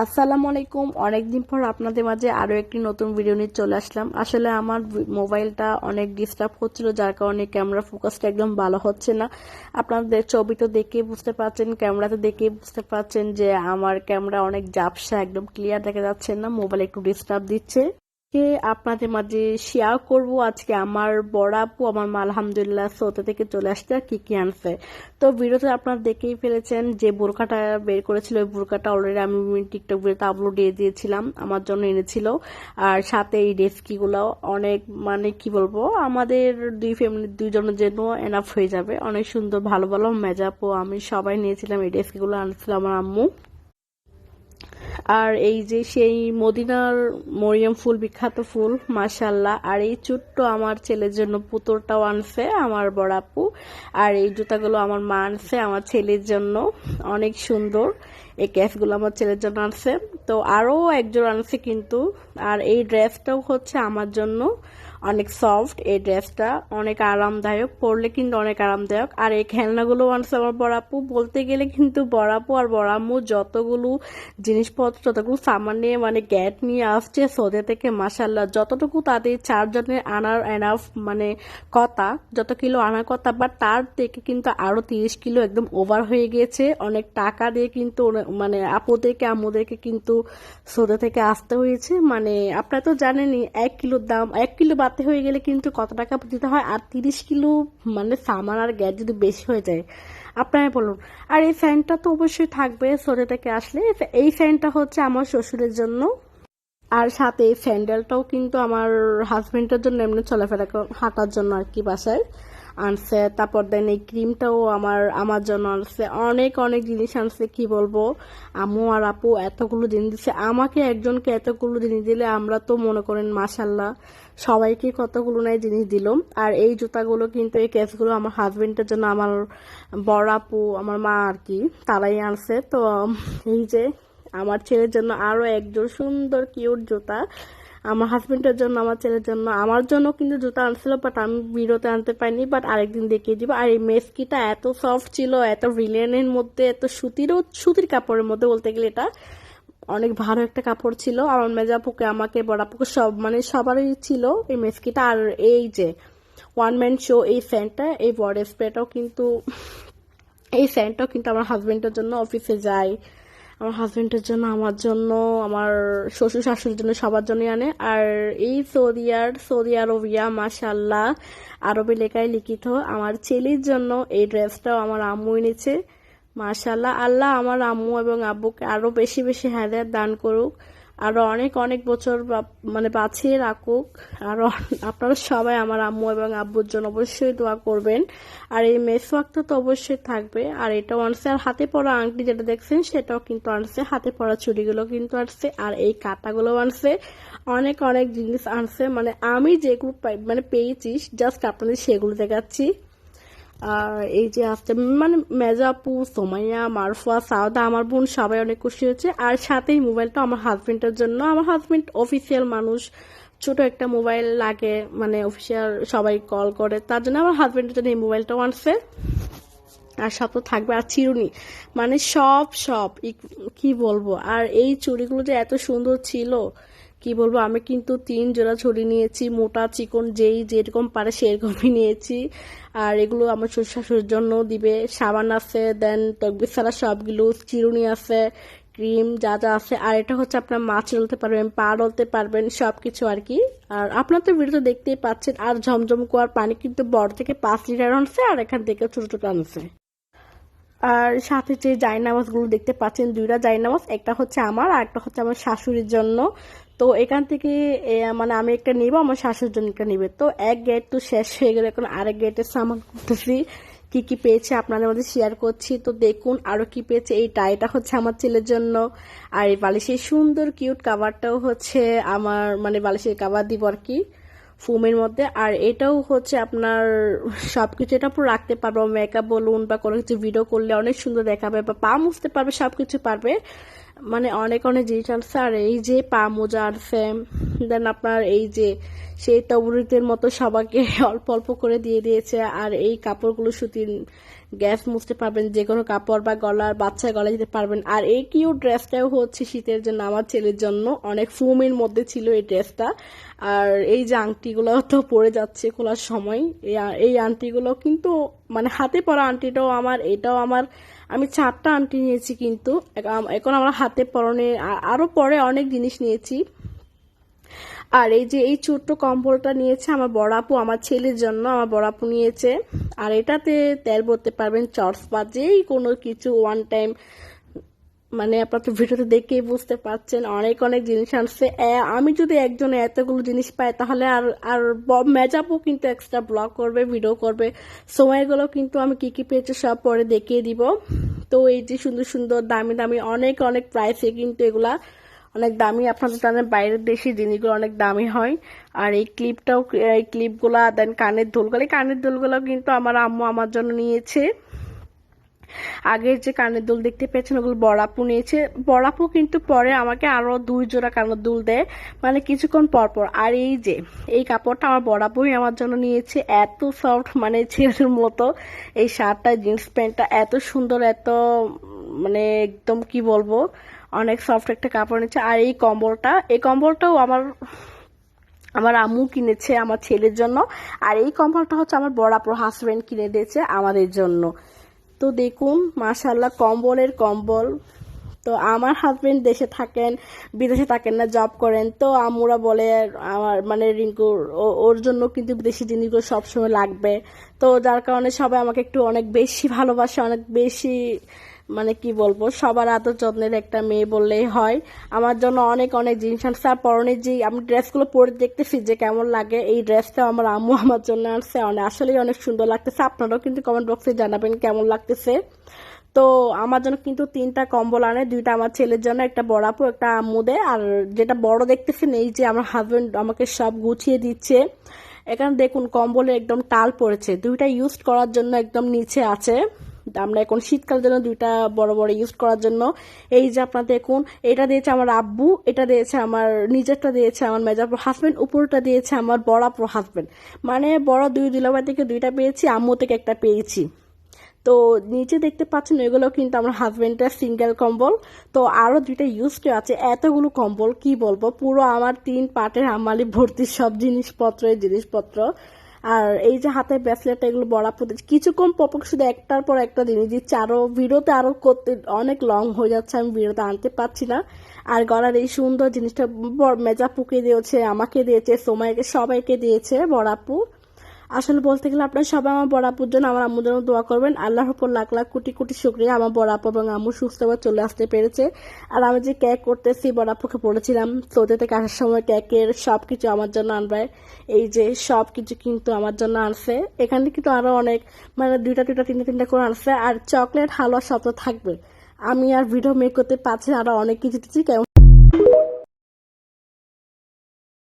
আসসালামু আলাইকুম। অনেকদিন পর আপনাদের মাঝে আরও একটি নতুন ভিডিও নিয়ে চলে আসলাম। আসলে আমার মোবাইলটা অনেক ডিস্টার্ব হচ্ছিল, যার কারণে ক্যামেরা ফোকাসটা একদম ভালো হচ্ছে না। আপনাদের ছবি তো দেখেই বুঝতে পারছেন ক্যামেরাতে দেখেই বুঝতে পারছেন যে আমার ক্যামেরা অনেক জাপসা একদম ক্লিয়ার দেখা যাচ্ছে না মোবাইল একটু ডিস্টার্ব দিচ্ছে। আজকে আপনাদের মাঝে শেয়ার করব। আজকে আমার বড় আপু আমার মা, আলহামদুলিল্লাহ সৌতে থেকে চলে আসছে আর কি কি আনছে। তো ভিডিওতে আপনারা দেখেই ফেলেছেন যে বোরকাটা বের করেছিল। ওই বোরকাটা অলরেডি আমি টিকটক ভিডিওতে আপলোড দিয়ে দিয়েছিলাম। আমার জন্য এনেছিল। আর সাথে এই ডেস্কিগুলো অনেক মানে কি বলব, আমাদের দুই ফ্যামিলি দুইজনের জন্য এনাফ হয়ে যাবে। অনেক সুন্দর, ভালো ভালো, মেজাপো আমি সবাই নিয়েছিলাম। এই ডেস্কিগুলো আনছিল আমার আম্মু। আর এই যে সেই মদিনার মরিয়ম ফুল, বিখ্যাত ফুল মাশাল্লাহ আর এই ছোট্ট আমার ছেলের জন্য পুতুলটাও আনছে আমার বড় আপু। আর এই জুতাগুলো আমার মা আনছে আমার ছেলের জন্য। অনেক সুন্দর। এই ক্যাশগুলো আমার ছেলের জন্য আনছে। তো আরও একজন আনছে কিন্তু। আর এই ড্রেসটাও হচ্ছে আমার জন্য। অনেক সফট, এই ড্রেসটা অনেক আরামদায়ক, পরলে কিন্তু অনেক আরামদায়ক। আর এই খেলনাগুলো আনছে আমার বড়াপু, বলতে গেলে কিন্তু বড়াপু আর বড়াম্মু যতগুলো জিনিসপত্র, যতগুলো সামান নিয়ে মানে গ্যাট নিয়ে আসছে সৌদে থেকে মাসাল্লাহ যতটুকু তাদের চারজনের আনার এনাফ মানে কথা, যত কিলো আনার কথা বা তার থেকে কিন্তু আরও তিরিশ কিলো একদম ওভার হয়ে গিয়েছে অনেক টাকা দিয়ে কিন্তু মানে আপুদেরকে আম্মুদেরকে কিন্তু সৌদে থেকে আসতে হয়েছে। মানে আপনারা তো জানেনই, এক কিলোর দাম, এক কিলো বাড়তে হয়ে গেলে কিন্তু কত টাকা দিতে হয়? আর তিরিশ কিলো মানে সামান আর গ্যাস যদি বেশি হয়ে যায় আপনার বলুন। আর এই ফ্যানটা তো অবশ্যই থাকবে সরে থেকে আসলে। এই ফ্যানটা হচ্ছে আমার শ্বশুরের জন্য। আর সাথে এই স্যান্ডেলটাও কিন্তু আমার হাজবেন্ডের জন্য এমনি চলাফেরা হাঁটার জন্য আর কি বাসায়। আনছে, তারপর দেন এই ক্রিমটাও আমার আমার জন্য আনছে। অনেক অনেক জিনিস আনছে, কি বলব? আম্মু আর আপু এতগুলো জিনিস দিচ্ছে আমাকে একজনকে এতগুলো জিনিস দিলে আমরা তো মনে করেন মাসাল্লাহ সবাইকে কতগুলো নাই জিনিস দিল আর এই জুতাগুলো কিন্তু, এই কেসগুলো আমার হাজবেন্ডের জন্য আমার বড় আপু, আমার মা আর কি, তারাই আনছে। তো, এই যে আমার ছেলের জন্য আরও একজন সুন্দর কিউট জুতা আমার হাজবেন্ডের জন্য, আমার ছেলের জন্য, আমার জন্য কিন্তু জুতা আনছিল বাট আমি বিরতে আনতে পারিনি বাট আরেকদিন দেখিয়ে দিব। আর এই মেসকিটা এত সফট ছিল, এত রিলেনের মধ্যে, এত সুতিরও, সুতির কাপড়ের মধ্যে বলতে গেলে এটা অনেক ভালো একটা কাপড় ছিল। আমার মেজাপুকে আমাকে বড়াপুকে সব মানে সবারই ছিল এই মেসকিটা। আর এই যে ওয়ান ম্যান শো এই ফ্যানটা এই বডি স্প্রেটাও কিন্তু, এই স্যান্ডটাও কিন্তু আমার হাজবেন্ডের জন্য অফিসে যায়। আমার হাজবেন্ডের জন্য, আমার জন্য, আমার শ্বশুর শাশুড়ির জন্য, সবার জন্যই আনে। আর এই সৌদি আর, সৌদি আরবিয়া মাসাল্লাহ আরবি লেখায় লিখিত। আমার ছেলের জন্য এই ড্রেসটাও আমার আম্মু এনেছে। মাশাল্লাহ আল্লাহ আমার আম্মু এবং আব্বুকে আরও বেশি বেশি হায়দার দান করুক। আরও অনেক অনেক বছর মানে বাঁচিয়ে রাখুক। আরও আপনারা সবাই আমার আম্মু এবং আব্বুর জন্য অবশ্যই দোয়া করবেন। আর এই মেসওয়াকটা তো অবশ্যই থাকবে। আর আনছে। আর হাতে পরা আংটি যেটা দেখছেন, সেটাও কিন্তু আনছে। হাতে পরা চুড়িগুলো কিন্তু আনছে। আর এই কাটাগুলো আনছে। অনেক অনেক জিনিস আনছে। মানে আমি যেগুলো মানে পেয়েছি, জাস্ট আপনাদের সেগুলো দেখাচ্ছি। এই যে আসছে মানে মেজাপু সোমাইয়া মারফা সাউদা আমার বোন সবাই অনেক খুশি হয়েছে। আর সাথে এই মোবাইলটা আমার হাজবেন্ডের জন্য। আমার হাজবেন্ড অফিসিয়াল মানুষ, ছোট একটা মোবাইল লাগে মানে অফিসিয়াল সবাই কল করে। তার জন্য আমার হাজবেন্ডের জন্য এই মোবাইলটাও আনছে আর সব তো থাকবে আর চিরুনি। মানে সব সব, কি বলব? আর এই চুড়িগুলো যে এত সুন্দর ছিল কি বলব, আমি কিন্তু তিন জোড়া ছড়ি নিয়েছি, মোটা, চিকন, যেই যেরকম পারে সেরকমই নিয়েছি। আর এগুলো আমার শ্বশুর শাশুড়ির জন্য দিবে। সাবান আছে, দেন তকবির ছাড়া সবগুলো, চিরুনি আছে, ক্রিম যা যা আছে। আর এটা হচ্ছে আপনার মাছ রলতে পারবেন, পা ডলতে পারবেন সব কিছু আর কি। আর আপনার তো ভিডিওতে দেখতেই পাচ্ছেন, আর ঝমঝম কুয়ার পানি কিন্তু বড় থেকে পাঁচ লিটার আনছে, আর এখান থেকে ছোট ছোট আনছে। আর সাথে যে জায়নামাজগুলো দেখতে পাচ্ছেন, দুইটা জায়নামাজ, একটা হচ্ছে আমার আর একটা হচ্ছে আমার শাশুড়ির জন্য। তো এখান থেকে মানে আমি একটা নিব, আমার শাশুড়ির জন্য একটা নিবে। তো এক গেট তো শেষ হয়ে গেলে, এখন আরেক গেটের সামান করতেছি। কি কি পেয়েছে আপনাদের মধ্যে শেয়ার করছি। তো দেখুন আরও কি পেয়েছে। এই টাইটা হচ্ছে আমার ছেলের জন্য। আর এই বালিশের সুন্দর কিউট কাভারটাও হচ্ছে আমার মানে বালিশের কাভার দিব আর কি ফোমের মধ্যে। আর এটাও হচ্ছে আপনার সবকিছু, এটা পুরো রাখতে পারব। মেকআপ বলুন বা কোনো কিছু ভিডিও করলে অনেক সুন্দর দেখাবে বা পা মুছতে পারবে, সবকিছু পারবে। মানে অনেক অনেক জিনিস আনছে আর এই যে পা মোজা আনছে দেন আপনার এই যে সেই তবুরিতের মতো সবাইকে অল্প অল্প করে দিয়ে দিয়েছে। আর এই কাপড়গুলো সুতির গ্যাস মুছতে পারবেন, যে কোনো কাপড় বা গলার বাচ্চা গলা দিতে পারবেন। আর এই কিউ ড্রেসটাও হচ্ছে শীতের জন্য, আমার ছেলের জন্য। অনেক ফুমের মধ্যে ছিল এই ড্রেসটা। আর এই যে আংটিগুলো তো পরে যাচ্ছে খোলার সময়। এই এই আংটিগুলো কিন্তু মানে হাতে পরা আংটিটাও আমার, এটাও আমার আমি চারটা আংটি নিয়েছি কিন্তু। এখন আমার হাতে পরনে আরও আরও পরে অনেক জিনিস নিয়েছি। আর এই যে এই ছোট্ট কম্বলটা নিয়েছে আমার বড়াপু, আমার ছেলের জন্য আমার বড়াপু নিয়েছে। আর এটাতে তেল বলতে পারবেন চর্চ বা যেই কোনো কিছু ওয়ান টাইম মানে আপনার তো ভিডিওতে দেখেই বুঝতে পারছেন, অনেক অনেক জিনিস আনছে। আমি যদি একজনে এতগুলো জিনিস পাই, তাহলে আর আর মেজাপও কিন্তু এক্সট্রা ব্লগ করবে ভিডিও করবে। সময়গুলো কিন্তু আমি কি কি পেয়েছি সব পরে দেখিয়ে দিব। তো এই যে সুন্দর সুন্দর, দামি দামি, অনেক অনেক প্রাইসে কিন্তু এগুলা অনেক দামি। আপনাদের জানেন বাইরের দেশি জিনিসগুলো অনেক দামি হয়। আর এই ক্লিপটাও এই ক্লিপগুলা দেন কানের দুলগুলো কানের দুলগুলো কিন্তু আমার আম্মু আমার জন্য নিয়েছে। আগের যে কানের দুল দেখতে পেয়েছেন, ওগুলো বড়াপু নিয়েছে। বড়াপু কিন্তু পরে আমাকে আরও দুই জোড়া কানের দুল দেয় মানে কিছুক্ষণ পর পর। আর এই যে, এই কাপড়টা আমার বড়াপুই আমার জন্য নিয়েছে, এত সফট মানে ছেলের মতো। এই শার্টটা জিন্স প্যান্টটা এত সুন্দর, এত মানে একদম কি বলব, অনেক সফট একটা কাপড় নিচ্ছে আর এই কম্বলটা, এই কম্বলটাও আমার আমার আম্মু কিনেছে আমার ছেলের জন্য। আর এই কম্বলটা হচ্ছে আমার বড় আপুর হাজবেন্ড কিনে দিয়েছে আমাদের জন্য। তো দেখুন মাশাল্লাহ কম্বলের কম্বল। তো আমার হাজব্যান্ড দেশে থাকেন, বিদেশে থাকেন না জব করেন। তো আমরা বলে, আমার মানে রিঙ্কুর ওর জন্য কিন্তু বিদেশি জিনিসগুলো সবসময় লাগবে। তো যার কারণে সবাই আমাকে একটু অনেক বেশি ভালোবাসে, অনেক বেশি মানে কি বলব, সবার আদর যত্নের একটা মেয়ে বললেই হয়। আমার জন্য অনেক অনেক জিনিস আনছে। আর পরনের যে আমি ড্রেসগুলো পরে দেখতেছি যে কেমন লাগে। এই ড্রেসটা আমার আম্মু আমার জন্য আনছে। অনেক আসলেই অনেক সুন্দর লাগতেছে। আপনারাও কিন্তু কমেন্ট বক্সে জানাবেন কেমন লাগতেছে। তো আমার জন্য কিন্তু তিনটা কম্বল আনে। দুইটা আমার ছেলের জন্য, একটা বড় আপু, একটা আম্মু দেয় আর যেটা বড় দেখতেছেন, এই যে আমার হাজবেন্ড আমাকে সব গুছিয়ে দিচ্ছে। এখানে দেখুন, কম্বলে একদম টাল পড়েছে। দুইটা ইউজ করার জন্য একদম নিচে আছে। আমরা এখন শীতকালের জন্য দুইটা বড় বড় ইউজ করার জন্য। এই যে আপনার দেখুন, এটা দিয়েছে আমার আব্বু, এটা দিয়েছে আমার, নিজেরটা দিয়েছে আমার মেজাপুর হাজবেন্ড উপরটা দিয়েছে আমার বড়াপুর হাজবেন্ড মানে বড় দুই দুলাভাই থেকে দুইটা পেয়েছি, আম্মু থেকে একটা পেয়েছি। তো নিচে দেখতে পাচ্ছেন, এগুলো কিন্তু আমার হাজবেন্ডের সিঙ্গেল কম্বল। তো আরও দুইটা ইউজ আছে, এতগুলো কম্বল, কি বলব? পুরো আমার তিন পাটের আমালি ভর্তি সব জিনিসপত্র, এই জিনিসপত্র। আর এই যে হাতে ব্রেসলেট এগুলো বড়া কিছু কিছুক্ষণ পপক শুধু একটার পর একটা জিনিস দিচ্ছে। আরও ভিডিওতে আরও করতে অনেক লং হয়ে যাচ্ছে, আমি ভিডিওতে আনতে পারছি না। আর গলার এই সুন্দর জিনিসটা মেজা পুকে দিয়েছে, আমাকে দিয়েছে সময়কে সবাইকে দিয়েছে বড়াপু আসলে বলতে গেলে আপনারা সবাই আমার বড় আপুর জন্য আমার আম্মুর জন্য দোয়া করবেন। আল্লাহর উপর লাখ লাখ কোটি কোটি শুক্রিয়া। আমার বড় আপু এবং আম্মু সুস্থভাবে চলে আসতে পেরেছে। আর আমি যে কেক করতেছি বড় আপুকে বলেছিলাম সৌদি থেকে আসার সময় কেকের সব কিছু আমার জন্য আনবে। এই যে সব কিছু কিন্তু আমার জন্য আনছে। এখানে কিন্তু আরও অনেক মানে দুইটা দুইটা তিনটা তিনটা করে আনছে। আর চকলেট হালুয়া সব তো থাকবে। আমি আর ভিডিও মেক করতে পারছি না, আরও অনেক কিছু দিচ্ছি। কেমন